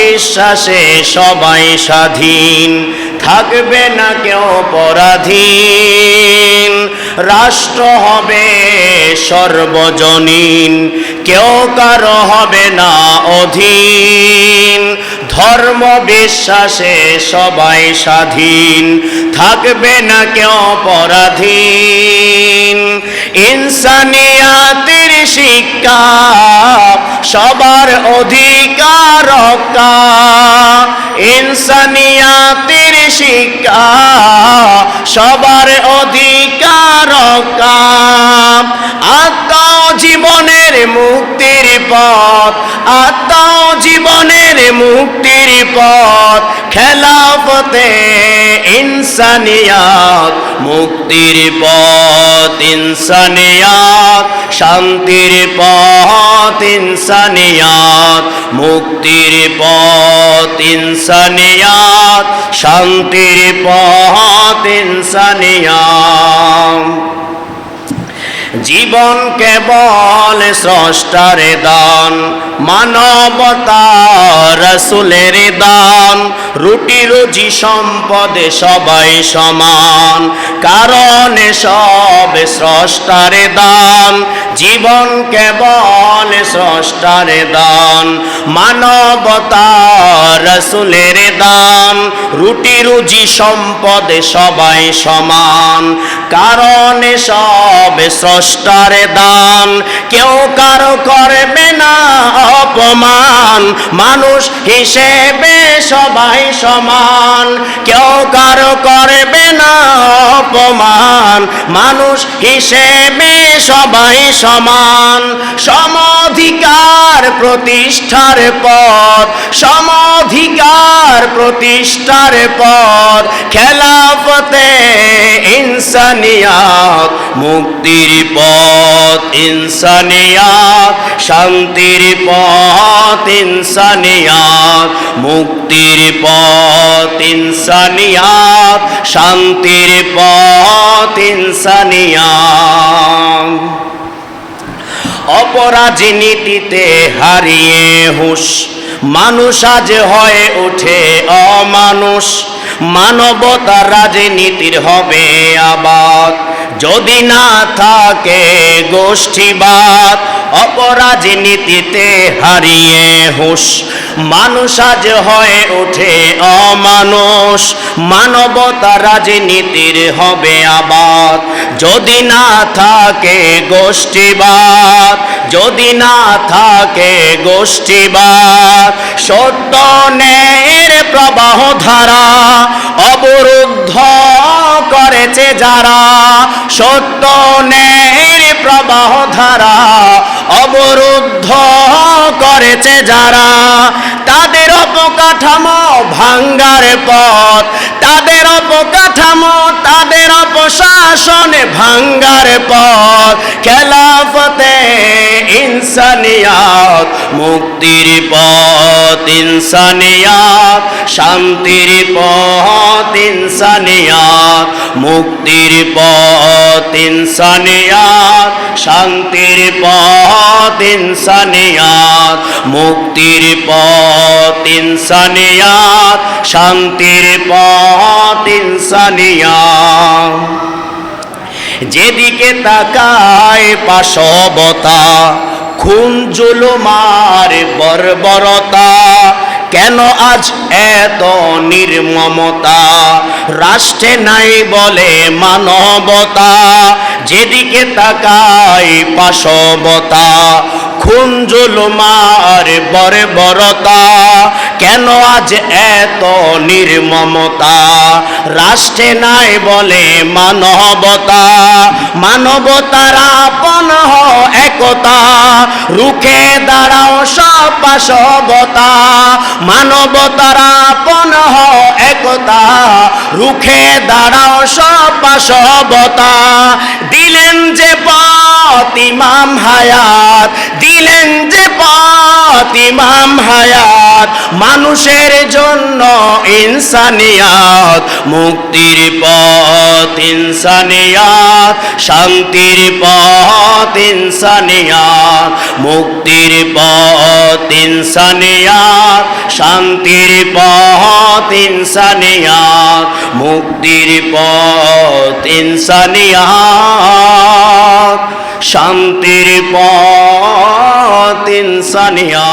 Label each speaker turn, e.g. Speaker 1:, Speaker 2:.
Speaker 1: বিশ্বাসে সবাই স্বাধীন, থাকবে না কেউ পরাধীন। রাষ্ট্র হবে সর্বজনীন, কেউ কারও হবে না অধীন। ধর্ম বিশ্বাসে সবাই স্বাধীন, থাকবে না কেউ পরাধীন। ইনসানিয়াতের শিক্ষা সবার অধিকার রক্ষা ইনসানিয়াতের শিক্ষা সবার অধিকার কাম। জীবনের মুক্তির পথ, আত্মা জীবনের মুক্তির পথ, খেলাফতে ইনসানিয়াত, মুক্তির পথ ইনসানিয়াত, শান্তির পথ ইনসানিয়াত, মুক্তির পথ ইনসানিয়াত, শান্তির পথ ইনসানিয়াত। জীবন কেবল স্রষ্টার দান মানবতা রসুলের দান, রুটি রুজি সম্পদে সবাই সমান, কারণে সব স্রষ্টার দান জীবন কেবল স্রষ্টার দান মানবতা রসুলের দান, রুটি রুজি সম্পদ সবাই সমান, কারণ সব স্রষ্টার দান কেউ কারও করবে না অপমান। মানুষ হিসেবে সবাই সমান। কেউ কারও করবে না অপমান। মানুষ হিসেবে সবাই সমান। সমধিকার প্রতিষ্ঠার পথ। সমধিকার প্রতিষ্ঠার পথ। খেলাফতে ইনসানিয়াত, মুক্তির পথ। ইনসানিয়াত, শান্তির পথ ইনসানিয়াত, মুক্তির পথ ইনসানিয়াত, শান্তির পথ ইনসানিয়াত। অপরাজনীতিতে হারিয়ে হুশ, মানুষ আজ হয়ে ওঠে অমানুষ মানবতার রাজনীতির হবে আবাদ। যদি না থাকে গোষ্ঠীবাদ অপরাজনীতিতে হারিয়ে হুশ। মানুষ আজ হয়ে ওঠে অমানুষ, মানবতা রাজনীতির হবে আবাদ। যদি না থাকে গোষ্ঠীবাদ যদি না থাকে গোষ্ঠীবাদ সত্য ন্যায়ের প্রবাহ ধারা, অবরুদ্ধ করেছে যারা সত্য ন্যায়ের প্রবাহ ধারা অবরুদ্ধ করেছে যারা তাদের অপকাঠামো ভাঙ্গার পথ তাদের অপকাঠামো, তাদের অপশাসন ভাঙ্গার পথ। খেলাফতে ইনসানিয়াত, মুক্তির পথ ইনসানিয়াত, শান্তির পথ ইনসানিয়াত, মুক্তির পথ ইনসানিয়াত, শান্তির পথ ইনসানিয়াত, মুক্তির পথ ইনসানিয়াত, শান্তির পথ ইনসানিয়াত। যেদিকে তাকায় পাশবতা, খুন জুলুমার বর্বরতা কেন আজ এত নির্মমতা? রাষ্ট্রে নাই বলে মানবতা যেদিকে তাকায় পাশবতা। খুন জুলুমার বর্বরতা, কেন আজ এত নির্মমতা? রাষ্ট্রে নাই বলে মানবতা, মানবতার আপন একতা, রুখে দাঁড়াও সব পাশবতা মানবতার আপন একতা, রুখে দাঁড়াও সব দিলেন যে ইমাম হায়াত। দিলেন যে পথ ইমাম হায়াত, মানুষের জন্য ইনসানিয়াত, মুক্তির পথ ইনসানিয়াত, শান্তির পথ ইনসানিয়াত, মুক্তির পথ ইনসানিয়াত, শান্তির পথ ইনসানিয়াত, মুক্তির পথ ইনসানিয়াত। শান্তির পথ ইনসানিয়া।